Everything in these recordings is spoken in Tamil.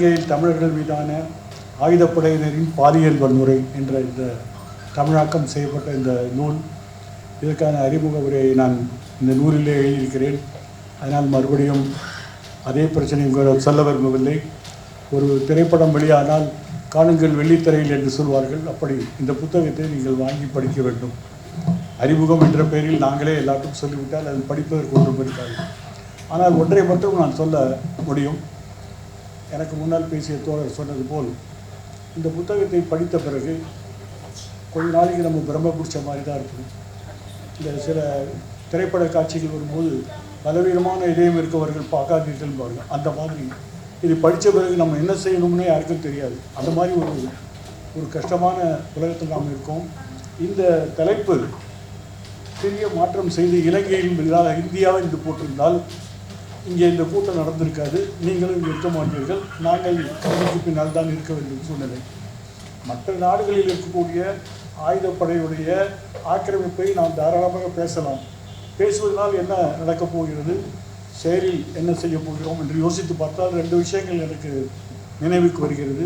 இலங்கையில் தமிழர்கள் மீதான ஆயுதப்படையினரின் பாலியல் வன்முறை என்ற இந்த தமிழாக்கம் செய்யப்பட்ட இந்த நூல் இதற்கான அறிமுக உரையை நான் இந்த நூலிலே எழுதியிருக்கிறேன். அதனால் மறுபடியும் அதே பிரச்சனை சொல்ல விரும்பவில்லை. ஒரு திரைப்படம் வெளியானால் காணுங்கள் வெள்ளித்திரையில் என்று சொல்வார்கள். அப்படி இந்த புத்தகத்தை நீங்கள் வாங்கி படிக்க வேண்டும். அறிமுகம் என்ற பெயரில் நாங்களே எல்லாத்துக்கும் சொல்லிவிட்டால் அது படிப்பதற்கு ஒன்றும் இருக்காது. ஆனால் ஒன்றை மட்டும் நான் சொல்ல முடியும். எனக்கு முன்னால் பேசிய தோழர் சொன்னது போல் இந்த புத்தகத்தை படித்த பிறகு கொஞ்ச நாளைக்கு நம்ம பிரம்ம பிடிச்ச மாதிரி தான் இருக்கும். இந்த சில திரைப்பட காட்சிகள் வரும்போது பலவீனமான இதயம் இருக்கவர்கள் பார்க்காதீர்கள் பாருங்கள் அந்த மாதிரி இது படித்த பிறகு நம்ம என்ன செய்யணும்னே யாருக்கும் தெரியாது. அந்த மாதிரி ஒரு ஒரு கஷ்டமான உலகத்தில் நாம் இருக்கோம். இந்த தலைப்பு பெரிய மாற்றம் செய்து இலங்கையில் இல்லாத இந்தியாவை இது போட்டிருந்தால் இங்கே இந்த கூட்டம் நடந்திருக்காது. நீங்களும் இங்கே இருக்க மாட்டீர்கள். நாங்கள் கல்விக்கு பின்னால் தான் இருக்க வேண்டிய சூழ்நிலை. மற்ற நாடுகளில் இருக்கக்கூடிய ஆயுதப்படையுடைய ஆக்கிரமிப்பை நாம் தாராளமாக பேசலாம். பேசுவதனால் என்ன நடக்கப் போகிறது? செயலில் என்ன செய்ய போகிறோம் என்று யோசித்து பார்த்தால் ரெண்டு விஷயங்கள் எனக்கு நினைவுக்கு வருகிறது.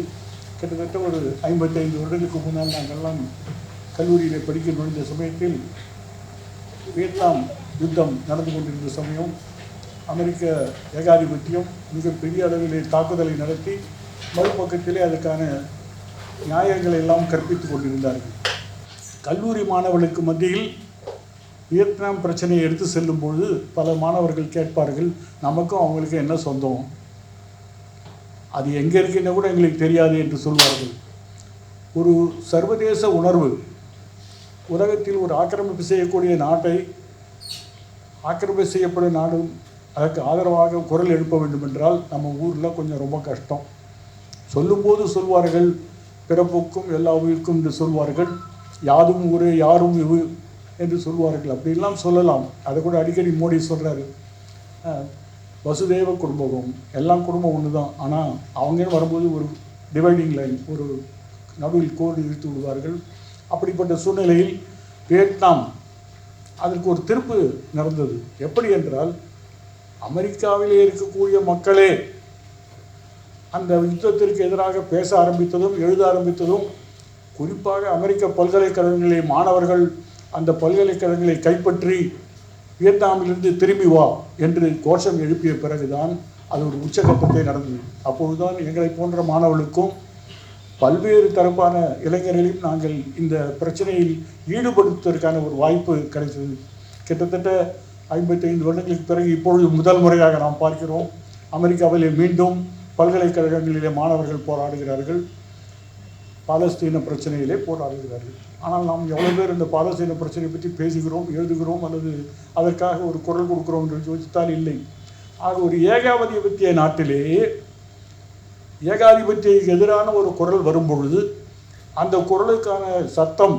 கிட்டத்தட்ட ஒரு ஐம்பத்தைந்து வருடங்களுக்கு முன்னால் நாங்கள்லாம் கல்லூரியில் படிக்க நுழைந்த சமயத்தில் வியட்நாம் யுத்தம் நடந்து கொண்டிருந்த சமயம் அமெரிக்க ஏகாதிபத்தியம் மிகப்பெரிய அளவிலே தாக்குதலை நடத்தி மறுபக்கத்திலே அதற்கான நியாயங்களை எல்லாம் கற்பித்துக் கொண்டிருந்தார்கள். கல்லூரி மாணவர்களுக்கு மத்தியில் வியட்நாம் பிரச்சனையை எடுத்து செல்லும்பொழுது பல மாணவர்கள் கேட்பார்கள் நமக்கும் அவங்களுக்கும் என்ன சொந்தம்? அது எங்கே இருக்குன்னு கூட எங்களுக்கு தெரியாது என்று சொல்வார்கள். ஒரு சர்வதேச உணர்வு உலகத்தில் ஒரு ஆக்கிரமிப்பு செய்யக்கூடிய நாட்டை ஆக்கிரமிப்பு செய்யப்படும் நாடும் அதற்கு ஆதரவாக குரல் எழுப்ப வேண்டும் என்றால் நம்ம ஊரில் கொஞ்சம் ரொம்ப கஷ்டம். சொல்லும்போது சொல்வார்கள் பிறப்புக்கும் எல்லா உயிருக்கும் என்று சொல்வார்கள். யாதும் ஊரே யாரும் இவு என்று சொல்வார்கள். அப்படிலாம் சொல்லலாம். அதை கூட அடிக்கடி மோடி சொல்கிறாரு வசுதேவ குடும்பம். எல்லாம் குடும்பம் ஒன்று தான் ஆனால் அவங்க வரும்போது ஒரு டிவைடிங் லைன் ஒரு நடுவில் கோடு இழுத்து விடுவார்கள். அப்படிப்பட்ட சூழ்நிலையில் வியட்நாம் அதற்கு ஒரு திருப்பு நடந்தது. எப்படி என்றால் அமெரிக்காவிலே இருக்கக்கூடிய மக்களே அந்த யுத்தத்திற்கு எதிராக பேச ஆரம்பித்ததும் எழுத ஆரம்பித்ததும் குறிப்பாக அமெரிக்க பல்கலைக்கழகங்களிலே மாணவர்கள் அந்த பல்கலைக்கழகங்களை கைப்பற்றி வியட்நாமிலிருந்து திரும்பி வா என்று கோஷம் எழுப்பிய பிறகுதான் அது ஒரு உச்சகட்டத்தை நடந்தது. அப்பொழுதுதான் எங்களை போன்ற மாணவர்களுக்கும் பல்வேறு தரப்பான இளைஞர்களையும் நாங்கள் இந்த பிரச்சனையில் ஈடுபடுத்துவதற்கான ஒரு வாய்ப்பு கிடைத்தது. கிட்டத்தட்ட ஐம்பத்தைந்து வருடங்களுக்கு பிறகு இப்பொழுது முதல் முறையாக நாம் பார்க்கிறோம். அமெரிக்காவிலே மீண்டும் பல்கலைக்கழகங்களிலே மாணவர்கள் போராடுகிறார்கள். பாலஸ்தீன பிரச்சனையிலே போராடுகிறார்கள். ஆனால் நாம் எவ்வளோ பேர் இந்த பாலஸ்தீன பிரச்சனையை பற்றி பேசுகிறோம் எழுதுகிறோம் அல்லது அதற்காக ஒரு குரல் கொடுக்கிறோம் என்று யோசித்தால் இல்லை. ஆக ஒரு ஏகாதிபத்திய நாட்டிலே ஏகாதிபத்தியக்கு எதிரான ஒரு குரல் வரும்பொழுது அந்த குரலுக்கான சத்தம்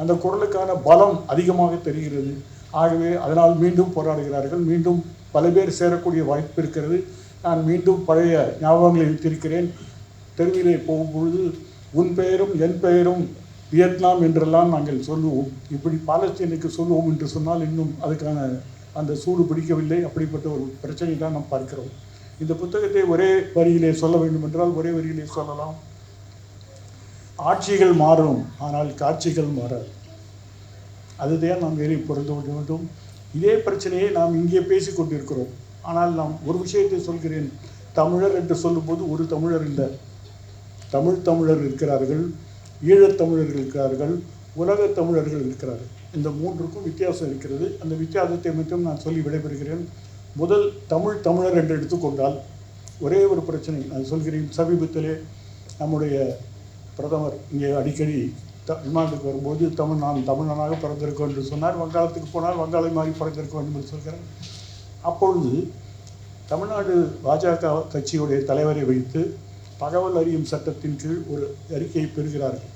அந்த குரலுக்கான பலம் அதிகமாக தெரிகிறது. ஆகவே அதனால் மீண்டும் போராடுகிறார்கள். மீண்டும் பல பேர் சேரக்கூடிய வாய்ப்பு இருக்கிறது. நான் மீண்டும் பழைய ஞாபகங்களை வைத்திருக்கிறேன். தெருவிலே போகும்பொழுது உன் பெயரும் என் பெயரும் வியட்நாம் என்றெல்லாம் நாங்கள் சொல்லுவோம். இப்படி பாலஸ்தீனுக்கு சொல்லுவோம் என்று சொன்னால் இன்னும் அதுக்கான அந்த சூடு பிடிக்கவில்லை. அப்படிப்பட்ட ஒரு பிரச்சனை தான் நாம் பார்க்கிறோம். இந்த புத்தகத்தை ஒரே வரியிலே சொல்ல வேண்டும் என்றால் ஒரே வரியிலே சொல்லலாம். ஆட்சிகள் மாறும் ஆனால் காட்சிகள் மாறாது. அதுதான் நாம் வேலை பொருந்த வேண்டும் இதே பிரச்சனையை நாம் இங்கே பேசிக் கொண்டிருக்கிறோம். ஆனால் நாம் ஒரு விஷயத்தை சொல்கிறேன். தமிழர் என்று சொல்லும்போது ஒரு தமிழர் இல்லை. தமிழ் தமிழர் இருக்கிறார்கள் ஈழத்தமிழர்கள் இருக்கிறார்கள் உலகத் தமிழர்கள் இருக்கிறார்கள். இந்த மூன்றுக்கும் வித்தியாசம் இருக்கிறது. அந்த வித்தியாசத்தை மட்டும் நான் சொல்லி விடைபெறுகிறேன். முதல் தமிழ் தமிழர் என்று எடுத்துக்கொண்டால் ஒரே ஒரு பிரச்சனை. நான் சொல்கிறேன் சமீபத்திலே நம்முடைய பிரதமர் இங்கே அடிக்கடி த விமானத்துக்கு வரும்போது தமிழ் நான் தமிழனாக பிறந்திருக்கோம் என்று சொன்னார். வங்காளத்துக்கு போனால் வங்காளி மாதிரி பிறந்திருக்க வேண்டும் என்று சொல்கிறார். அப்பொழுது தமிழ்நாடு பாஜக கட்சியுடைய தலைவரை வைத்து தகவல் அறியும் சட்டத்தின் கீழ் ஒரு அறிக்கையை பெறுகிறார்கள்.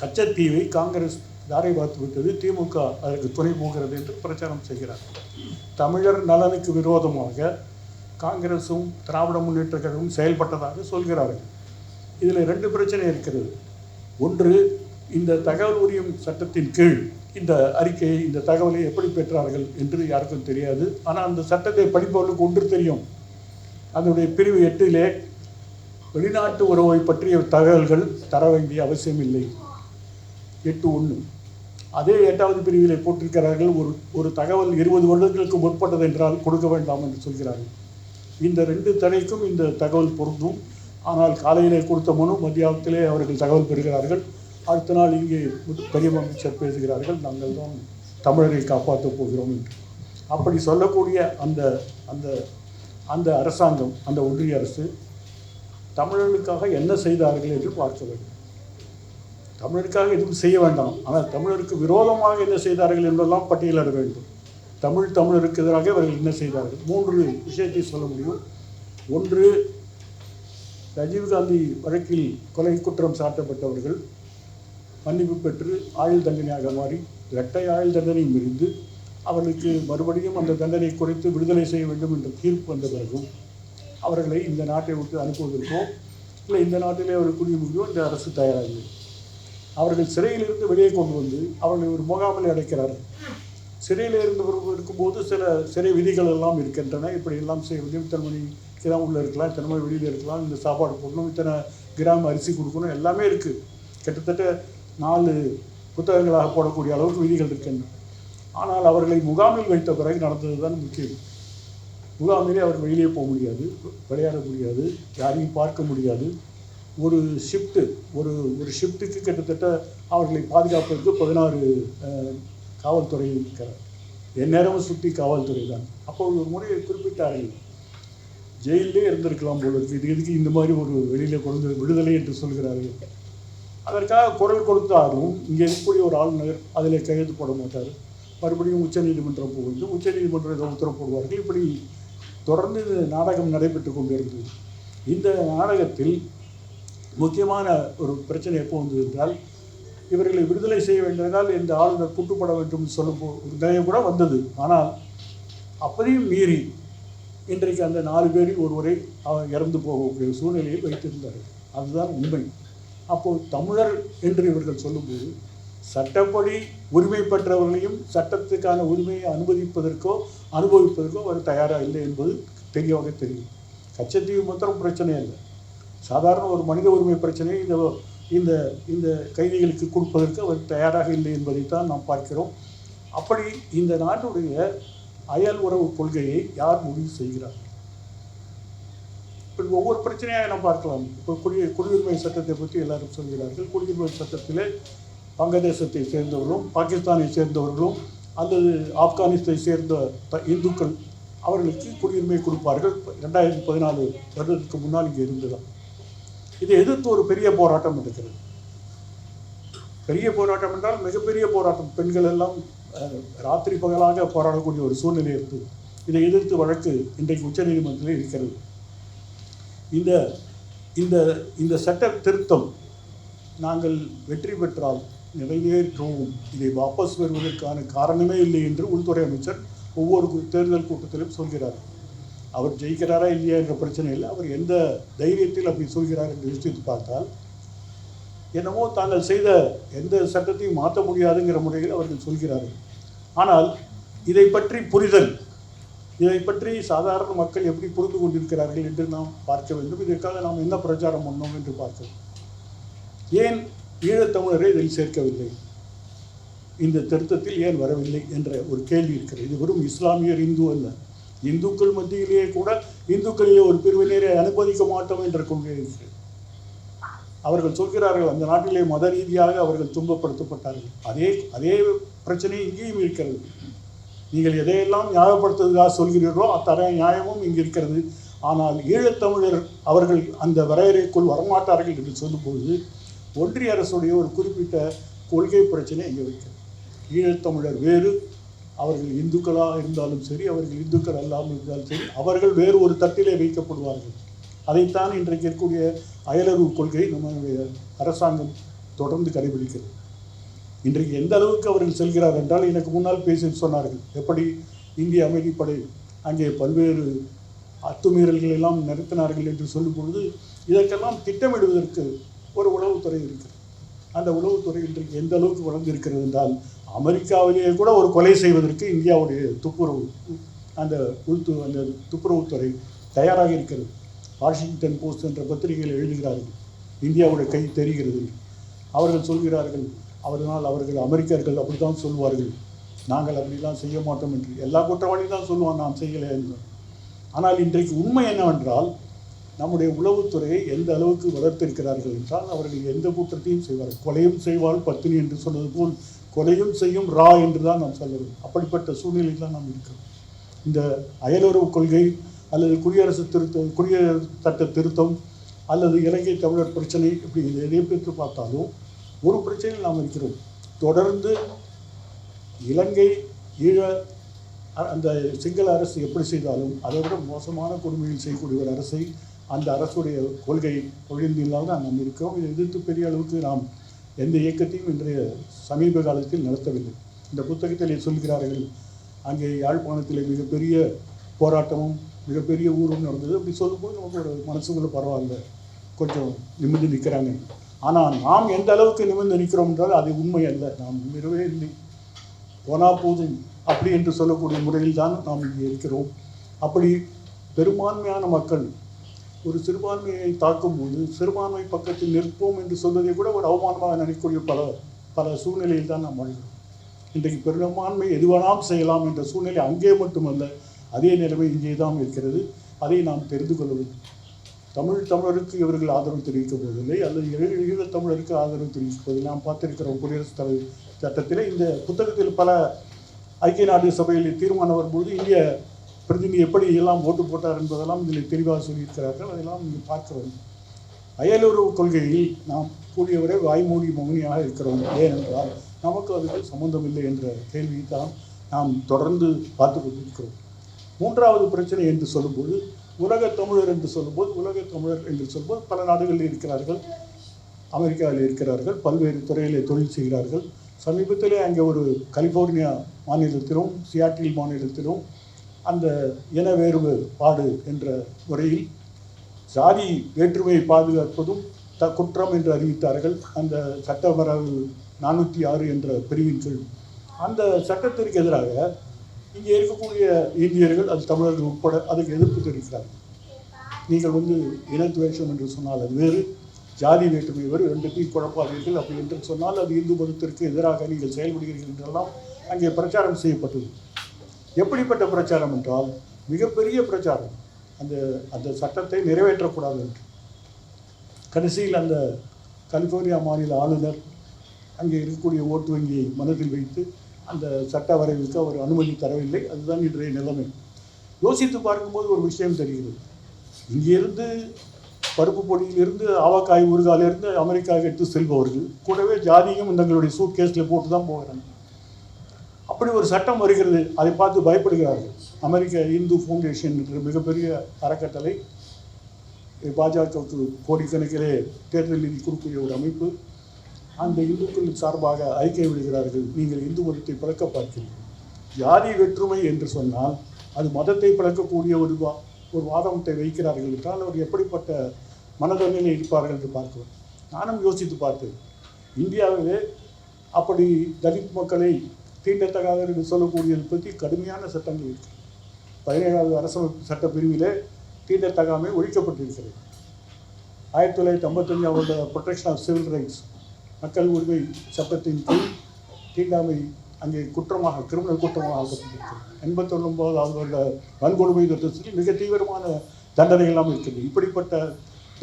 கச்சத்தீவை காங்கிரஸ் தாரை பார்த்து விட்டது? திமுக அதற்கு துணை போகிறது என்று பிரச்சாரம் செய்கிறார். தமிழர் நலனுக்கு விரோதமாக காங்கிரஸும் திராவிட முன்னேற்ற கழகமும் செயல்பட்டதாக சொல்கிறார்கள். இதில் ரெண்டு பிரச்சனை இருக்கிறது. ஒன்று இந்த தகவல் உரியும் சட்டத்தின் கீழ் இந்த அறிக்கையை இந்த தகவலை எப்படி பெற்றார்கள் என்று யாருக்கும் தெரியாது. ஆனால் அந்த சட்டத்தை படிப்பவர்களுக்கு ஒன்று தெரியும். அதனுடைய பிரிவு எட்டிலே வெளிநாட்டு உறவை பற்றிய தகவல்கள் தர வேண்டிய அவசியமில்லை எட்டு ஒன்று. அதே எட்டாவது பிரிவிலே போட்டிருக்கிறார்கள். ஒரு ஒரு தகவல் இருபது வருடங்களுக்கு முற்பட்டது என்றால் கொடுக்க வேண்டாம் என்று சொல்கிறார்கள். இந்த ரெண்டு தடைக்கும் இந்த தகவல் பொருந்தும். ஆனால் காலையிலே கொடுத்த மனு மத்தியானத்திலே அவர்கள் தகவல் பெறுகிறார்கள். அடுத்த நாள் இங்கே பெரிய அமைச்சர் பேசுகிறார்கள். நாங்கள் தான் தமிழரை காப்பாற்றப் போகிறோம் என்று. அப்படி சொல்லக்கூடிய அந்த அந்த அந்த அரசாங்கம் அந்த ஒன்றிய அரசு தமிழர்களுக்காக என்ன செய்தார்கள் என்று பார்க்க வேண்டும். தமிழருக்காக எதுவும் செய்ய வேண்டாம். ஆனால் தமிழருக்கு விரோதமாக என்ன செய்தார்கள் என்றெல்லாம் பட்டியலிட வேண்டும். தமிழ் தமிழருக்கு எதிராக அவர்கள் என்ன செய்தார்கள்? மூன்று விஷயத்தை சொல்ல முடியும். ஒன்று ராஜீவ்காந்தி வழக்கில் கொலை குற்றம் சாட்டப்பட்டவர்கள் மன்னிப்பு பெற்று ஆயுள் தண்டனையாக மாறி இரட்டை ஆயுள் தண்டனை இருந்து அவர்களுக்கு மறுபடியும் அந்த தண்டனை குறைத்து விடுதலை செய்ய வேண்டும் என்ற தீர்ப்பு வந்த பிறகும் அவர்களை இந்த நாட்டை விட்டு அனுப்புவதற்கோ இல்லை இந்த நாட்டிலே அவர் குடியுரிமையோ இந்த அரசு தயாராகவில்லை அவர்கள் சிறையிலிருந்து வெளியே கொண்டு வந்து அவர்களை ஒரு முகாமில் அடைக்கிறார்கள். சிறையில் இருந்து இருக்கும்போது சில சிறை விதிகள் எல்லாம் இருக்கின்றன. இப்படி எல்லாம் வேண்டும் இத்தனை மணிக்கு இருக்கலாம் இத்தனை மாதிரி வெளியில் இருக்கலாம் இந்த சாப்பாடு போடணும் இத்தனை கிராம் அரிசி கொடுக்கணும் எல்லாமே இருக்குது கிட்டத்தட்ட நாலு புத்தகங்களாக போடக்கூடிய அளவுக்கு விதிகள் இருக்கின்றன. ஆனால் அவர்களை முகாமில் வைத்த பிறகு நடந்தது தான் முக்கியம். முகாமிலே அவர் வெளியே போக முடியாது விளையாட முடியாது யாரையும் பார்க்க முடியாது. ஒரு ஷிஃப்ட்டு ஒரு ஒரு ஷிஃப்ட்டுக்கு கிட்டத்தட்ட அவர்களை பாதுகாப்பதற்கு பதினாறு காவல்துறை இருக்கிறார் எந்நேரமும் சுற்றி காவல்துறை தான் அப்போ ஒரு முறை குறிப்பிட்டார்கள் ஜெயிலே இருந்திருக்கலாம் போல இருக்கு. இது எதுக்கு இந்த மாதிரி ஒரு வெளியில் கொண்டு விடுதலை என்று சொல்கிறார்கள்? அதற்காக குரல் கொடுத்தாலும் இங்கே இருக்கக்கூடிய ஒரு ஆளுநர் அதில் கையெழுத்து போட மாட்டார். மறுபடியும் உச்சநீதிமன்றம் போகுது. உச்சநீதிமன்றம் ஏதோ உத்தரவு போடுவார்கள். இப்படி தொடர்ந்து இந்த நாடகம் நடைபெற்று கொண்டிருந்தது. இந்த நாடகத்தில் முக்கியமான ஒரு பிரச்சனை எப்போ வந்தது என்றால் இவர்களை விடுதலை செய்ய வேண்டியதால் இந்த ஆளுநர் கூட்டுப்பட வேண்டும் சொல்லும் போ- நிலையம் கூட வந்தது. ஆனால் அப்படியும் மீறி இன்றைக்கு அந்த நாலு பேரில் ஒருவரை அவர் இறந்து போகக்கூடிய சூழ்நிலையில் வைத்திருந்தார்கள். அதுதான் உண்மை. அப்போது தமிழர் என்று இவர்கள் சொல்லும்போது சட்டப்படி உரிமை பெற்றவர்களையும் சட்டத்துக்கான உரிமையை அனுமதிப்பதற்கோ அனுபவிப்பதற்கோ அவர் தயாராக இல்லை என்பது தெளிவாக தெரியும். கச்சத்தீவு மாத்திரம் பிரச்சனை இல்லை சாதாரண ஒரு மனித உரிமை பிரச்சனையை இந்த இந்த இந்த கைதிகளுக்கு கொடுப்பதற்கு அவர் தயாராக இல்லை என்பதைத்தான் நாம் பார்க்கிறோம். அப்படி இந்த நாட்டுடைய அயல் உறவு கொள்கையை யார் முடிவு செய்கிறார்? இப்படி ஒவ்வொரு பிரச்சனையாக நாம் பார்க்கலாம். இப்போ குடி குடியுரிமை சட்டத்தை பற்றி எல்லாரும் சொல்கிறார்கள். குடியுரிமை சட்டத்திலே வங்கதேசத்தை சேர்ந்தவர்களும் பாகிஸ்தானை சேர்ந்தவர்களும் அல்லது ஆப்கானிஸ்தை சேர்ந்த த- இந்துக்கள் அவர்களுக்கு குடியுரிமை கொடுப்பார்கள். ரெண்டாயிரத்தி பதினாலு வருடத்துக்கு முன்னால் இங்கே இருந்துதான் இதை எதிர்த்து ஒரு பெரிய போராட்டம் நடக்கிறது. பெரிய போராட்டம் என்றால் மிகப்பெரிய போராட்டம். பெண்கள் எல்லாம் ராத்திரி பகலாக போராடக்கூடிய ஒரு சூழ்நிலை இருந்தது இதை எதிர்த்து வழக்கு இன்றைக்கு உச்சநீதிமன்றத்தில் இருக்கிறது. இந்த இந்த இந்த சட்ட திருத்தம் நாங்கள் வெற்றி பெற்றால் நிறைவேற்றுவோம் இதை வாபஸ் பெறுவதற்கான காரணமே இல்லை என்று உள்துறை அமைச்சர் ஒவ்வொரு தேர்தல் கூட்டத்திலும் சொல்கிறார். அவர் ஜெயிக்கிறாரா இல்லையா என்ற பிரச்சனை இல்லை. அவர் எந்த தைரியத்தில் அப்படி சொல்கிறார் என்று யோசித்து பார்த்தால் என்னமோ தாங்கள் செய்த எந்த சட்டத்தையும் மாற்ற முடியாதுங்கிற முறையில் அவர்கள் சொல்கிறார்கள். ஆனால் இதை பற்றி புரிதல் இதை பற்றி சாதாரண மக்கள் எப்படி புரிந்து கொண்டிருக்கிறார்கள் என்று நாம் பார்க்க வேண்டும். இதற்காக நாம் என்ன பிரச்சாரம் பண்ணோம் என்று பார்க்கலாம். ஏன் ஈழத்தமிழரை இதில் சேர்க்கவில்லை? இந்த திருத்தத்தில் ஏன் வரவில்லை என்ற ஒரு கேள்வி இருக்கிறது. இது வெறும் இஸ்லாமியர் இந்து அல்ல. இந்துக்கள் மத்தியிலேயே கூட இந்துக்களிலே ஒரு பிரிவினரை அனுமதிக்க மாட்டோம் என்ற கொள்கை இருக்கிறது. அவர்கள் சொல்கிறார்கள் அந்த நாட்டிலே மத ரீதியாக அவர்கள் துன்பப்படுத்தப்பட்டார்கள். அதே அதே பிரச்சனை இங்கேயும் இருக்கிறது. நீங்கள் எதையெல்லாம் நியாயப்படுத்துவதாக சொல்கிறீர்களோ அத்தகைய நியாயமும் இங்கு இருக்கிறது. ஆனால் ஈழத்தமிழர் அவர்கள் அந்த வரையறைக்குள் வரமாட்டார்கள் என்று சொல்லும்போது ஒன்றிய அரசுடைய ஒரு குறிப்பிட்ட கொள்கை பிரச்சனை இங்கே வைக்கிறது ஈழத்தமிழர் வேறு அவர்கள் இந்துக்களாக இருந்தாலும் சரி அவர்கள் இந்துக்கள் அல்லாமல் இருந்தாலும் சரி அவர்கள் வேறு ஒரு தட்டிலே வைக்கப்படுவார்கள். அதைத்தான் இன்றைக்கு இருக்கக்கூடிய அயலறு கொள்கை நம்முடைய அரசாங்கம் தொடர்ந்து கடைபிடிக்கிறது. இன்றைக்கு எந்த அளவுக்கு அவர்கள் செல்கிறார் என்றால் எனக்கு முன்னால் பேசி சொன்னார்கள். எப்படி இந்திய அமைதிப்படை அங்கே பல்வேறு அத்துமீறல்கள் எல்லாம் நிறுத்தினார்கள் என்று சொல்லும் பொழுது இதற்கெல்லாம் திட்டமிடுவதற்கு ஒரு உளவுத்துறை இருக்கிறது. அந்த உளவுத்துறை இன்றைக்கு எந்த அளவுக்கு வளர்ந்திருக்கிறது என்றால் அமெரிக்காவிலேயே கூட ஒரு கொலை செய்வதற்கு இந்தியாவுடைய துப்புரவு அந்த உள்து அந்த துப்புரவுத்துறை தயாராக இருக்கிறது. வாஷிங்டன் போஸ்ட் என்ற பத்திரிகையில் எழுதுகிறார்கள். இந்தியாவுடைய கை தெரிகிறது. அவர்கள் சொல்கிறார்கள் அவர்களால் அவர்கள் அமெரிக்கர்கள் அப்படித்தான் சொல்வார்கள். நாங்கள் அப்படிலாம் செய்ய மாட்டோம் என்று. எல்லா குற்றவாளியும் தான் சொல்லுவான் நான் செய்யலை என்று. ஆனால் இன்றைக்கு உண்மை என்னவென்றால் நம்முடைய உளவுத்துறையை எந்த அளவுக்கு வளர்த்திருக்கிறார்கள் என்றால் அவர்கள் எந்த குற்றத்தையும் செய்வார்கள். கொலையும் செய்வாள் பத்தினி என்று சொன்னது போல் கொலையும் செய்யும் ரா என்று தான் நாம் சொல்லுவோம் அப்படிப்பட்ட சூழ்நிலையில் தான் நாம் இருக்கிறோம். இந்த அயலுறவு கொள்கை அல்லது குடியரசு திருத்தம் குடியரசு சட்ட திருத்தம் அல்லது இலங்கை தமிழர் பிரச்சனை இப்படி இதை எதை பெற்று பார்த்தாலும் ஒரு பிரச்சனையில் நாம் இருக்கிறோம். தொடர்ந்து இலங்கை ஈழ அ- அந்த சிங்கள அரசு எப்படி செய்தாலும் அதை விட மோசமான கொடுமையில் செய்யக்கூடிய ஒரு அரசை அந்த அரசுடைய கொள்கை ஒழிந்தில்லாமல் நாம் இருக்கிறோம். இதை எதிர்த்து பெரிய அளவுக்கு நாம் எந்த இயக்கத்தையும் இன்றைய சமீப காலத்தில் நடத்தவில்லை. இந்த புத்தகத்தில் சொல்கிறார்கள் அங்கே யாழ்ப்பாணத்தில் மிகப்பெரிய போராட்டமும் மிகப்பெரிய ஊரும் நடந்தது. அப்படி சொல்லும்போது நமக்கு ஒரு மனசுக்குள்ள பரவாயில்ல. கொஞ்சம் நிமிர்ந்து நிற்கிறாங்க ஆனால் நாம் எந்த அளவுக்கு நிமிர்ந்து நிற்கிறோம் என்றால் அது உண்மை அல்ல. நாம் நிமிரவே இல்லை. போனா போதும். அப்படி என்று சொல்லக்கூடிய முறையில் தான் நாம் இங்கே இருக்கிறோம். அப்படி பெரும்பான்மையான மக்கள் ஒரு சிறுபான்மையை தாக்கும்போது சிறுபான்மை பக்கத்தில் நிற்போம் என்று சொல்வதை கூட ஒரு அவமானமாக நினைக்கக்கூடிய பல பல சூழ்நிலையில் தான் நாம் வாழ்கிறோம். இன்றைக்கு பெரும்பான்மை எதுவேனாம் செய்யலாம் என்ற சூழ்நிலை அங்கே மட்டுமல்ல. அதே நிலைமை இங்கே தான் இருக்கிறது. அதை நாம் தெரிந்து கொள்ள வேண்டும் தமிழ் தமிழருக்கு இவர்கள் ஆதரவு தெரிவிக்கப் போவதில்லை. அல்லது ஈழ- தமிழருக்கு ஆதரவு தெரிவிக்கப் போவதில்லை. நாம் பார்த்திருக்கிறோம் குடியரசுத் தலைவர் சட்டத்தில் இந்த புத்தகத்தில் பல ஐக்கிய நாடு சபையில் தீர்மானம் வரும்போது இந்திய பிரதிநிதி எப்படி எல்லாம் ஓட்டு போட்டார் என்பதெல்லாம் இதில் தெளிவாக சொல்லியிருக்கிறார்கள். அதெல்லாம் நீங்கள் பார்க்க வேண்டும் அயலுறவு கொள்கையில் நாம் கூடியவரை வாய்மூடி மௌனியாக இருக்கிறோம். ஏனென்றால் நமக்கு அதுக்கு சம்பந்தமில்லை என்ற கேள்வியை தான் நாம் தொடர்ந்து பார்த்து கொண்டிருக்கிறோம். மூன்றாவது பிரச்சனை என்று சொல்லும்போது உலக தமிழர் என்று சொல்லும்போது உலக தமிழர் என்று சொல்லும்போது பல நாடுகளில் இருக்கிறார்கள் அமெரிக்காவில் இருக்கிறார்கள் பல்வேறு துறையிலே தொழில் செய்கிறார்கள். சமீபத்திலே அங்கே ஒரு கலிஃபோர்னியா மாநிலத்திலும் சியாட்டில் மாநிலத்திலும் அந்த இன வேறுபாடு என்ற முறையில் சாதி வேற்றுமையை பாதுகாப்பதும் த குற்றம் என்று அறிவித்தார்கள். அந்த சட்டமரபு நானூற்றி ஆறு என்ற பிரிவின் கீழ் அந்த சட்டத்திற்கு எதிராக இங்கே இருக்கக்கூடிய இந்தியர்கள் அது தமிழர்கள் உட்பட அதுக்கு எதிர்ப்பு தெரிவிக்கிறார்கள் நீங்கள் வந்து இனத்துவேஷம் என்று சொன்னால் அது வேறு ஜாதி வேற்றுமை வேறு ரெண்டுத்தையும் குழப்பாதீர்கள் அப்படி என்று சொன்னால் அது இந்து மதத்திற்கு எதிராக நீங்கள் செயல்படுகிறீர்கள் என்றெல்லாம் அங்கே பிரச்சாரம் செய்யப்பட்டது. எப்படிப்பட்ட பிரச்சாரம் என்றால் மிகப்பெரிய பிரச்சாரம். அந்த அந்த சட்டத்தை நிறைவேற்றக்கூடாது என்று. கடைசியில் அந்த கலிஃபோர்னியா மாநில ஆளுநர் அங்கே இருக்கக்கூடிய ஓட்டு வங்கியை மனதில் வைத்து அந்த சட்ட வரைவுக்கு அவர் அனுமதி தரவில்லை. அதுதான் இன்றைய நிலைமை. யோசித்து பார்க்கும்போது ஒரு விஷயம் தெரிகிறது. இங்கிருந்து பருப்பு பொடியிலிருந்து ஆவக்காய் ஊறுகாயிலிருந்து அமெரிக்காவுக்கு எடுத்து செல்பவர்கள் கூடவே ஜாதியும் தங்களுடைய சூட் கேஸில் போட்டு தான் போகிறாங்க. அப்படி ஒரு சட்டம் வருகிறது. அதை பார்த்து பயப்படுகிறார்கள். அமெரிக்க இந்து ஃபவுண்டேஷன் என்ற மிகப்பெரிய அறக்கட்டளை பாஜகவுக்கு கோடிக்கணக்கிலே தேர்தல் நிதி கொடுக்கக்கூடிய ஒரு அமைப்பு அந்த இந்துக்கள் சார்பாக ஐக்கிய விடுகிறார்கள். நீங்கள் இந்து மதத்தை பிறக்க பார்க்கிறீர்கள். ஜாதி வேற்றுமை என்று சொன்னால் அது மதத்தை பிறக்கக்கூடிய ஒரு வா ஒரு வாதத்தை வைக்கிறார்கள் என்றால் அவர் எப்படிப்பட்ட மனதன்மையில் இருப்பார்கள் என்று பார்க்கிறோம். நானும் யோசித்து பார்த்தேன். இந்தியாவிலே அப்படி தலித் மக்களை தீண்டத்தகாத என்று சொல்லக்கூடியது பற்றி கடுமையான சட்டங்கள் இருக்கு. பதினேழாவது அரசமைப்பு சட்ட பிரிவிலே தீண்டத்தகாமை ஒழிக்கப்பட்டிருக்கிறது. ஆயிரத்தி தொள்ளாயிரத்தி ஐம்பத்தஞ்சு வருட ப்ரொடெக்ஷன் ஆஃப் சிவில் ரைட்ஸ் மக்கள் உரிமை சட்டத்தின் கீழ் தீண்டாமை அங்கே குற்றமாக கிரிமினல் குற்றமாக ஆக்கப்பட்டிருக்கிறது. எண்பத்தொன்பது அவர்களோட வன்கொடுமை திட்டத்தில் மிக தீவிரமான தண்டனைகள் எல்லாம் இருக்கிறது இப்படிப்பட்ட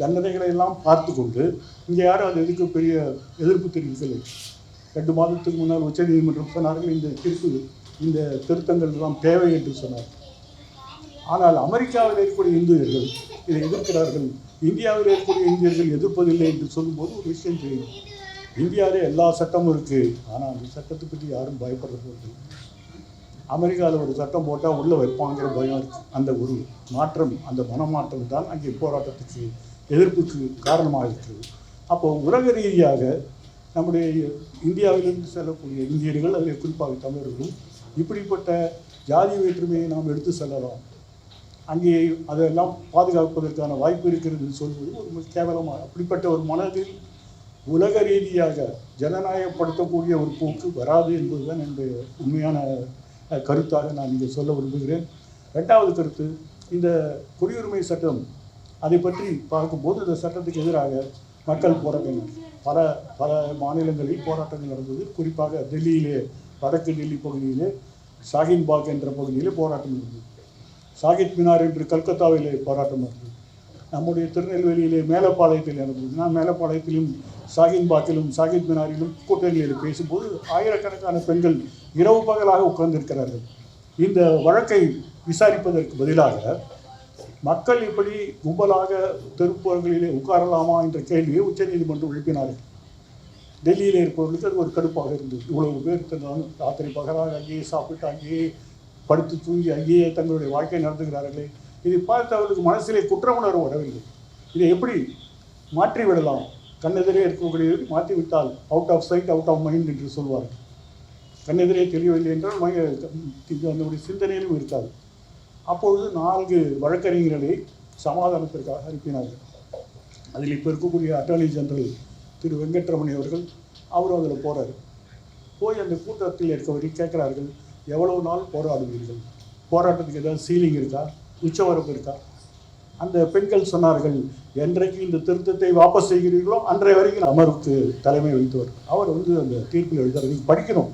தண்டனைகளை எல்லாம் பார்த்து கொண்டு இங்கே யாரும் அது எதுக்கு பெரிய எதிர்ப்பு தெரிவிக்கவில்லை. ரெண்டு மாதத்துக்கு முன்னால் உச்சநீதிமன்றம் சொன்னார்கள் இந்த தீர்ப்பு இந்த திருத்தங்கள் எல்லாம் தேவை என்று சொன்னார் ஆனால் அமெரிக்காவில் இருக்கக்கூடிய இந்தியர்கள் இதை எதிர்க்கிறார்கள். இந்தியாவில் இருக்கக்கூடிய இந்தியர்கள் எதிர்ப்பதில்லை என்று சொல்லும்போது ஒரு விஷயம் தெரியும். இந்தியாவிலே எல்லா சட்டமும் இருக்குது ஆனால் அந்த சட்டத்தை பற்றி யாரும் பயப்படுறது இல்லை. அமெரிக்காவில் ஒரு சட்டம் போட்டால் உள்ளே வைப்பாங்கிற பயம் இருக்குது அந்த ஒரு மாற்றம் அந்த மனமாற்றம் தான் அங்கே போராட்டத்துக்கு எதிர்ப்புக்கு காரணமாக இருக்குது அப்போ உலக ரீதியாக நம்முடைய இந்தியாவிலிருந்து செல்லக்கூடிய இந்தியர்கள் அதில் குறிப்பாக தமிழர்களும் இப்படிப்பட்ட ஜாதி வேற்றுமையை நாம் எடுத்து செல்லலாம். அங்கே அதெல்லாம் பாதுகாப்பதற்கான வாய்ப்பு இருக்கிறதுன்னு சொல்வது ஒரு கேவலமாக அப்படிப்பட்ட ஒரு மனதில் உலக ரீதியாக ஜனநாயகப்படுத்தக்கூடிய ஒரு போக்கு வராது என்பதுதான் என்னுடைய உண்மையான கருத்தாக நான் இங்கே சொல்ல விரும்புகிறேன். ரெண்டாவது கருத்து இந்த குடியுரிமை சட்டம் அதை பற்றி பார்க்கும்போது இந்த சட்டத்துக்கு எதிராக மக்கள் போராட்டங்கள் பல பல மாநிலங்களில் போராட்டங்கள் நடந்தது. குறிப்பாக டெல்லியிலே வடக்கு டெல்லி பகுதியிலே ஷாஹின்பாக் என்ற பகுதியிலே போராட்டம் நடந்தது. ஷாகித் மினார் என்று கல்கத்தாவிலே போராட்டம் நடந்தது. நம்முடைய திருநெல்வேலியிலே மேலப்பாளையத்தில் நடந்தது நான் மேலப்பாளையத்திலும் சாகின்பாத்திலும் சாகித் மினாரிலும் கூட்டணியில் பேசும்போது ஆயிரக்கணக்கான பெண்கள் இரவு பகலாக உட்கார்ந்திருக்கிறார்கள். இந்த வழக்கை விசாரிப்பதற்கு பதிலாக மக்கள் இப்படி கும்பலாக தெருப்புறங்களிலே உட்காரலாமா என்ற கேள்வியை உச்சநீதிமன்றம் எழுப்பினார்கள். டெல்லியில் இருப்பவர்களுக்கு அது ஒரு கடுப்பாக இருந்தது. இவ்வளவு பேர் தந்தாங்க ராத்திரி பகலாக அங்கேயே சாப்பிட்டு அங்கேயே படுத்து தூங்கி அங்கேயே தங்களுடைய வாழ்க்கை நடந்துகிறார்களே இதை பார்த்து அவர்களுக்கு மனசிலே குற்ற உணர்வு வரவில்லை. இதை எப்படி மாற்றி விடலாம்? கண்ணெதிரே இருக்கக்கூடிய மாற்றி விட்டால் out of sight out of mind என்று சொல்வார்கள். கண்ணெதிரே தெரியவில்லை என்றால் மைய அதனுடைய சிந்தனையிலும் இருக்காது. அப்பொழுது நான்கு வழக்கறிஞர்களை சமாதானத்திற்காக அனுப்பினார்கள். அதில் இப்போ இருக்கக்கூடிய அட்டார்னி ஜெனரல் திரு வெங்கட்ரமணி அவர்கள் அவரும் அதில் போகிறார் போய் அந்த கூட்டத்தில் இருக்கவரை கேட்குறார்கள் எவ்வளவு நாள் போராடுவீர்கள்? போராட்டத்துக்கு ஏதாவது சீலிங் இருக்கா? உச்சவரம்பு இருக்கா? அந்த பெண்கள் சொன்னார்கள் என்றைக்கு இந்த திருத்தத்தை வாபஸ் செய்கிறீர்களோ அன்றைய வரைக்கும் அமர்வுக்கு தலைமை வைத்தவர் அவர் வந்து அந்த தீர்ப்பில் எழுதுறது படிக்கணும்.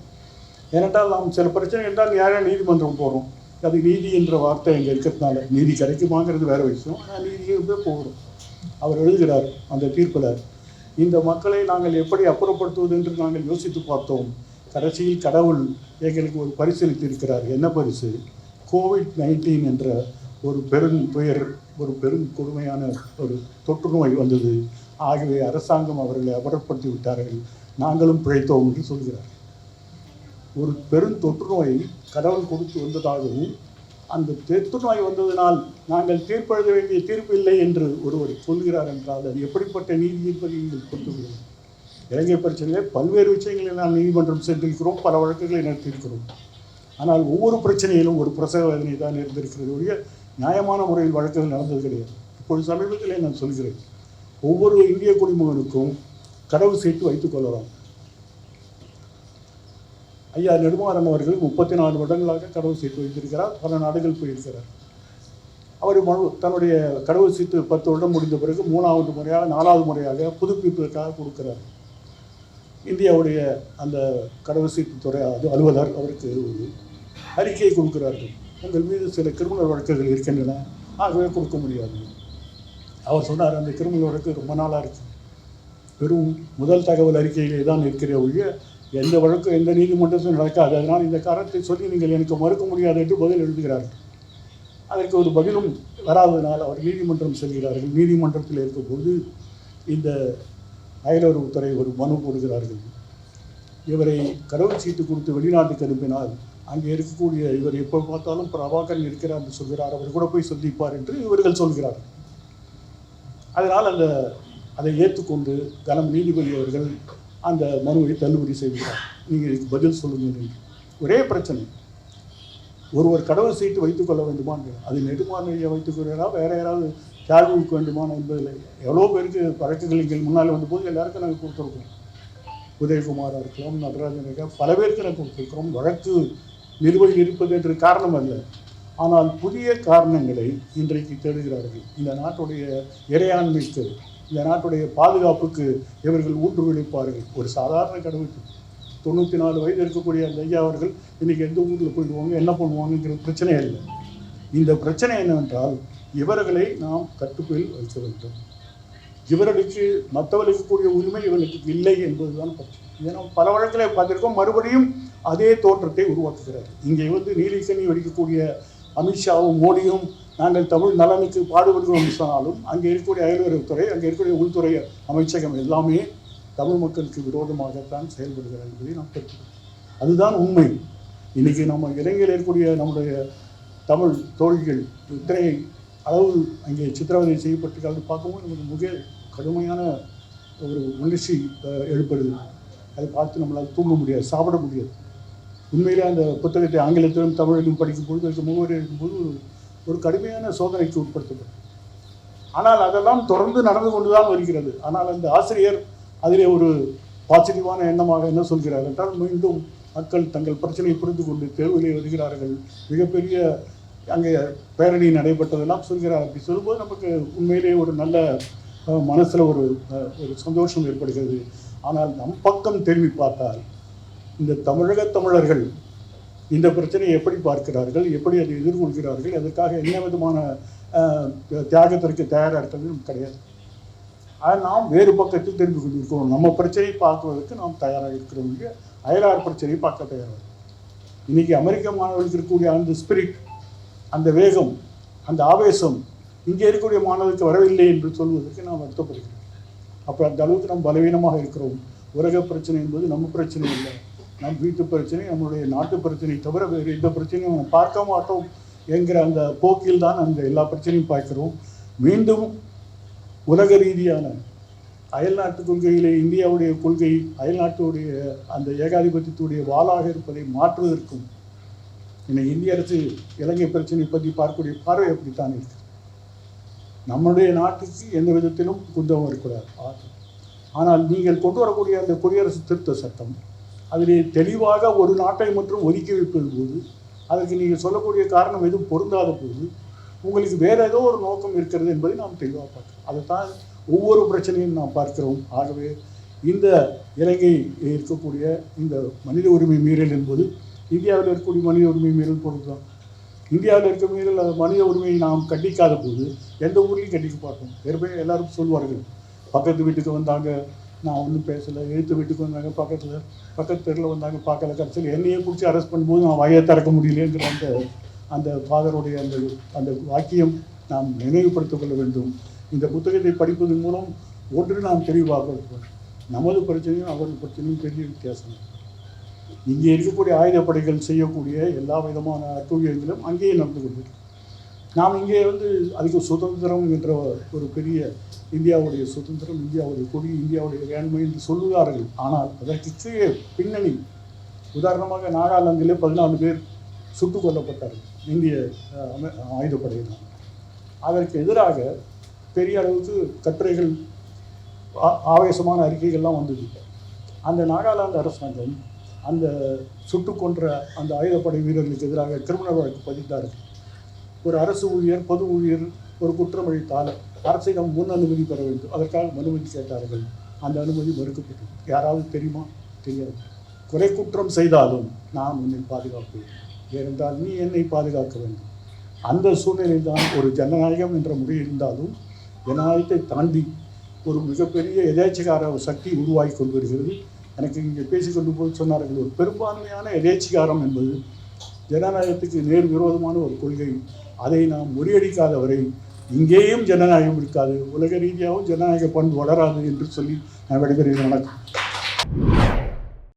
ஏனென்றால் நாம் சில பிரச்சனை என்றால் யாரா நீதிமன்றம் போகிறோம் அது நீதி என்ற வார்த்தை இங்கே இருக்கிறதுனால. நீதி கிடைக்குமாங்கிறது வேறு விஷயம். ஆனால் நீதியை வந்து போகிறோம் அவர் எழுதுகிறார் அந்த தீர்ப்பில். இந்த மக்களை நாங்கள் எப்படி அப்புறப்படுத்துவது என்று நாங்கள் யோசித்து பார்த்தோம். கடைசியில் கடவுள் எங்களுக்கு ஒரு பரிசளித்திருக்கிறார். என்ன பரிசு? கோவிட் நைன்டீன் என்ற ஒரு பெரும் பெயர் ஒரு பெரும் கொடுமையான ஒரு தொற்று நோய் வந்தது. ஆகவே அரசாங்கம் அவர்களை அபரப்படுத்தி விட்டார்கள். நாங்களும் பிழைத்தோம் என்று சொல்கிறார். ஒரு பெரும் தொற்று நோயை கடவுள் கொடுத்து வந்ததாகவும் அந்த தொற்று நோய் வந்ததினால் நாங்கள் தீர்ப்பெழுத வேண்டிய தீர்ப்பு இல்லை என்று ஒருவர் சொல்கிறார் என்றால் அது எப்படிப்பட்ட நீதி என்பதை நீங்கள் கொடுத்துள்ளது இலங்கை பிரச்சனையிலே பல்வேறு விஷயங்களில் நாம் நீதிமன்றம் சென்றிருக்கிறோம் பல வழக்குகளை நடத்தியிருக்கிறோம். ஆனால் ஒவ்வொரு பிரச்சனையிலும் ஒரு பிரசவ வேதனை தான் இருந்திருக்கிறது ஒழிய நியாயமான முறையில் வழக்குகள் நடந்தது கிடையாது. இப்பொழுது சமீபத்திலே நான் சொல்கிறேன். ஒவ்வொரு இந்திய குடிமகனுக்கும் கடவு சீட்டு வைத்துக் கொள்ளலாம். ஐயா நெடுமாறன் அவர்கள் முப்பத்தி நாலு வருடங்களாக கடவுள் சீட்டு வைத்திருக்கிறார். பல நாடுகள் போயிருக்கிறார். அவர் மனு தன்னுடைய கடவுள் சீட்டு பத்து வருடம் முடிந்த பிறகு மூணாவது முறையாக நாலாவது முறையாக புதுப்பிப்பதற்காக கொடுக்கிறார். இந்தியாவுடைய அந்த கடவுள் சீட்டு துறை அது அலுவலர் அவருக்கு ஒரு அறிக்கையை கொடுக்கிறார்கள். உங்கள் மீது சில கிரிமினல் வழக்குகள் இருக்கின்றன. ஆகவே கொடுக்க முடியாது. அவர் சொன்னார் அந்த கிரிமினல் வழக்கு ரொம்ப நாளாக இருக்கு. வெறும் முதல் தகவல் அறிக்கையிலே தான் இருக்கிற ஒழிய எந்த வழக்கும் எந்த நீதிமன்றத்திலும் நடக்காது. அதனால் இந்த காரணத்தை சொல்லி நீங்கள் எனக்கு மறுக்க முடியாது என்று பதில் எழுதுகிறார்கள் அதற்கு ஒரு பதிலும் வராததினால் அவர் நீதிமன்றம் செல்கிறார்கள். நீதிமன்றத்தில் இருக்கும்போது இந்த அயலுறவுத்துறை ஒரு மனு போடுகிறார்கள். இவரை கடவுள் சீட்டு கொடுத்து வெளிநாட்டுக்கு அனுப்பினால் அங்கே இருக்கக்கூடிய இவர் எப்போ பார்த்தாலும் பிரபாகரன் இருக்கிறார் என்று சொல்கிறார். அவர் கூட போய் சந்திப்பார் என்று இவர்கள் சொல்கிறார்கள் அதனால் அந்த அதை ஏற்றுக்கொண்டு கனம் நீதிபதி அவர்கள் அந்த மனுவை தள்ளுபடி செய்கிறார். நீங்கள் இதுக்கு பதில் சொல்லுங்கள் என்று. ஒரே பிரச்சனை. ஒருவர் கடவுள் சீட்டு வைத்துக் கொள்ள வேண்டுமா அது நெடுமானையை வைத்துக் கொள்கிறா வேற யாராவது தியாகிக்க வேண்டுமா என்பதில் எவ்வளோ பேருக்கு பழக்குகள் இங்கே முன்னால் வந்தபோது எல்லாருக்கும் நாங்கள் கொடுத்துருக்கோம். உதயகுமாராக இருக்கலாம் நடராஜன் இருக்கலாம் பல பேருக்கு நாங்கள் கொடுத்துருக்கிறோம் வழக்கு நிலுவையில் இருப்பது என்று காரணம் அல்ல. ஆனால் புதிய காரணங்களை இன்றைக்கு தேடுகிறார்கள். இந்த நாட்டுடைய இறையாண்மைக்கு இந்த நாட்டுடைய பாதுகாப்புக்கு இவர்கள் ஊற்றுவிழிப்பார்கள் ஒரு சாதாரண கடவுள். தொண்ணூற்றி நாலு வயது இருக்கக்கூடிய அந்த ஐயா அவர்கள் இன்னைக்கு எந்த ஊரில் போயிடுவாங்க என்ன பண்ணுவாங்கங்கிற பிரச்சனை இல்லை. இந்த பிரச்சனை என்னவென்றால் இவர்களை நாம் கட்டுக்குள் வைக்க வேண்டும். இவரளித்து மற்றவர்களுக்கக்கூடிய உரிமை இவர்களுக்கு இல்லை என்பதுதான் பிரச்சனை ஏன்னா பல வழக்கில் பார்த்திருக்கோம். மறுபடியும் அதே தோற்றத்தை உருவாக்குகிறார். இங்கே வந்து நீலிக்கண்ணி வடிக்கக்கூடிய அமித்ஷாவும் மோடியும் நாங்கள் தமிழ் நலனுக்கு பாடுபடுகிறோம் சொன்னாலும் அங்கே இருக்கக்கூடிய அயல்வரத்துறை அங்கே இருக்கக்கூடிய உள்துறை அமைச்சகம் எல்லாமே தமிழ் மக்களுக்கு விரோதமாகத்தான் செயல்படுகிறார் என்பதை நாம் தெரிவிக்கிறோம் அதுதான் உண்மை. இன்றைக்கி நம்ம இலங்கையில் இருக்கக்கூடிய நம்முடைய தமிழ் தோழிகள் இத்தனை அளவு அங்கே சித்திரவதை செய்யப்பட்டிருக்காங்க பார்க்கும்போது நமக்கு மிக கடுமையான ஒரு உணர்ச்சி ஏற்படுது. எழுப்படுது அதை பார்த்து நம்மளால் தூங்க முடியாது சாப்பிட முடியாது. உண்மையிலே அந்த புத்தகத்தை ஆங்கிலத்திலும் தமிழிலும் படிக்கும் பொழுது அதுக்கு முகவரி இருக்கும்போது ஒரு கடுமையான சோதனைக்கு உட்படுத்தப்படும் ஆனால் அதெல்லாம் தொடர்ந்து நடந்து கொண்டு தான் வருகிறது. ஆனால் அந்த ஆசிரியர் அதிலே ஒரு பாசிட்டிவான எண்ணமாக என்ன சொல்கிறார் என்றால் மீண்டும் மக்கள் தங்கள் பிரச்சனையை புரிந்து கொண்டு தேர்விலே வருகிறார்கள் மிகப்பெரிய அங்கே பேரணி நடைபெற்றதெல்லாம் சொல்கிறார். அப்படி சொல்லும்போது நமக்கு உண்மையிலேயே ஒரு நல்ல மனசில் ஒரு ஒரு சந்தோஷம் ஏற்படுகிறது. ஆனால் நம் பக்கம் திரும்பி பார்த்தால் இந்த தமிழக தமிழர்கள் இந்த பிரச்சனையை எப்படி பார்க்கிறார்கள் எப்படி அதை எதிர்கொள்கிறார்கள் அதற்காக என்ன விதமான தியாகத்திற்கு தயாராக இருக்கிறது கிடையாது. ஆனால் நாம் வேறு பக்கத்தில் தெரிந்து கொண்டிருக்கிறோம். நம்ம பிரச்சனையை பார்க்குவதற்கு நாம் தயாராக இருக்கிறோம். அயலார் பிரச்சனையை பார்க்க தயாராக இன்னைக்கு அமெரிக்க மாணவர்களுக்கு இருக்கக்கூடிய அந்த ஸ்பிரிட் அந்த வேகம் அந்த ஆவேசம் இங்கே இருக்கக்கூடிய மாணவர்களுக்கு வரவில்லை என்று சொல்வதற்கு நாம் வருத்தப்படுகிறோம். அப்போ அந்த அளவுக்கு நாம் பலவீனமாக இருக்கிறோம். உலக பிரச்சனை என்பது நம்ம பிரச்சனை இல்லை. நம் வீட்டு பிரச்சனை நம்மளுடைய நாட்டு பிரச்சனை தவிர வேறு எந்த பிரச்சனையும் நம்ம பார்க்க மாட்டோம் என்கிற அந்த போக்கில் தான் அந்த எல்லா பிரச்சனையும் பார்க்கிறோம். மீண்டும் உலக ரீதியான அயல்நாட்டு கொள்கையிலே இந்தியாவுடைய கொள்கை அயல்நாட்டுடைய அந்த ஏகாதிபத்தியத்துடைய வாளாக இருப்பதை மாற்றுவதற்கும் இன்னைக்கு இந்திய அரசு இலங்கை பிரச்சனை பற்றி பார்க்கக்கூடிய பார்வை அப்படித்தான் இருக்குது நம்முடைய நாட்டுக்கு எந்த விதத்திலும் குந்தம் இருக்கக்கூடாது. ஆனால் நீங்கள் கொண்டு வரக்கூடிய அந்த குடியரசு திருத்த சட்டம் அதிலே தெளிவாக ஒரு நாட்டை மட்டும் ஒதுக்கி வைப்பது போது அதற்கு நீங்கள் சொல்லக்கூடிய காரணம் எதுவும் பொருந்தாத போது உங்களுக்கு வேறு ஏதோ ஒரு நோக்கம் இருக்கிறது என்பதை நாம் தெளிவாக பார்க்கிறோம். அதைத்தான் ஒவ்வொரு பிரச்சனையும் நாம் பார்க்கிறோம். ஆகவே இந்த இலங்கை இருக்கக்கூடிய இந்த மனித உரிமை மீறல் என்பது இந்தியாவில் இருக்கக்கூடிய மனித உரிமை மீறல் பொருள்தான் இந்தியாவில் இருக்க மீறல் மனித உரிமையை நாம் கண்டிக்காத போது எந்த ஊர்லேயும் கண்டிக்க பார்ப்போம் ஏற்கனவே எல்லாரும் சொல்வார்கள் பக்கத்து வீட்டுக்கு வந்தாங்க நான் ஒன்றும் பேசலை எழுத்து வீட்டுக்கு வந்தாங்க பக்கத்தில் பக்கத்து தெருவில் வந்தாங்க பார்க்கல கடைசியில் என்னையே பிடிச்சி அரெஸ்ட் பண்ணும்போது நான் வாயை திறக்க முடியலங்கிற அந்த அந்த ஃபாதருடைய அந்த அந்த வாக்கியம் நாம் நினைவுபடுத்திக் கொள்ள வேண்டும். இந்த புத்தகத்தை படிப்பதன் மூலம் ஒன்று நாம் தெளிவாக நமது பிரச்சனையும் அவரது பிரச்சனையும் பெரிய வித்தியாசம். இங்கே இருக்கக்கூடிய ஆயுதப்படைகள் செய்யக்கூடிய எல்லா விதமான அட்டூழியங்களும் அங்கேயே நடந்து கொண்டிருக்கு. நாம் இங்கே வந்து அதுக்கு சுதந்திரம் என்ற ஒரு பெரிய இந்தியாவுடைய சுதந்திரம் இந்தியாவுடைய கொடி இந்தியாவுடைய வேண்மை என்று சொல்லுகிறார்கள். ஆனால் அதற்கு பின்னணி உதாரணமாக நாகாலாந்திலே பதினாலு பேர் சுட்டுக் கொல்லப்பட்டார்கள். இந்திய ஆயுதப்படையினர். அதற்கு எதிராக பெரிய அளவுக்கு கட்டுரைகள் ஆ- ஆவேசமான அறிக்கைகள்லாம் வந்தது. அந்த நாகாலாந்து அரசாங்கம் அந்த சுட்டு கொன்ற அந்த ஆயுதப்படை வீரர்களுக்கு எதிராக கிரிமினல் வழக்கு பதிந்தார். ஒரு அரசு ஊழியர் பொது ஊழியர் ஒரு குற்றம் அளித்தால் அரசிடம் முன் அனுமதி பெற வேண்டும். அதற்காக அனுமதி கேட்டார்கள். அந்த அனுமதி மறுக்கப்பட்டது. யாராவது தெரியுமா? தெரியாது. குறை குற்றம் செய்தாலும் நான் உன்னை பாதுகாப்பேன் ஏனென்றால் நீ என்னை பாதுகாக்க வேண்டும். அந்த சூழ்நிலை தான் ஒரு ஜனநாயகம் என்ற முறை இருந்தாலும் ஜனநாயகத்தை தாண்டி ஒரு மிகப்பெரிய எதேச்சகார சக்தி உருவாகி கொண்டு வருகிறது எனக்கு இங்கே பேசி கொண்டு போய் சொன்னார்கள். ஒரு பெரும்பான்மையான எதேச்சிகாரம் என்பது ஜனநாயகத்துக்கு நேர் விரோதமான ஒரு கொள்கை. அதை நாம் முறியடிக்காத வரை இங்கேயும் ஜனநாயகம் இருக்காது. உலக ரீதியாகவும் ஜனநாயக பண்பு வளராது என்று சொல்லி நான் விடைபெறுகிறேன். வணக்கம்.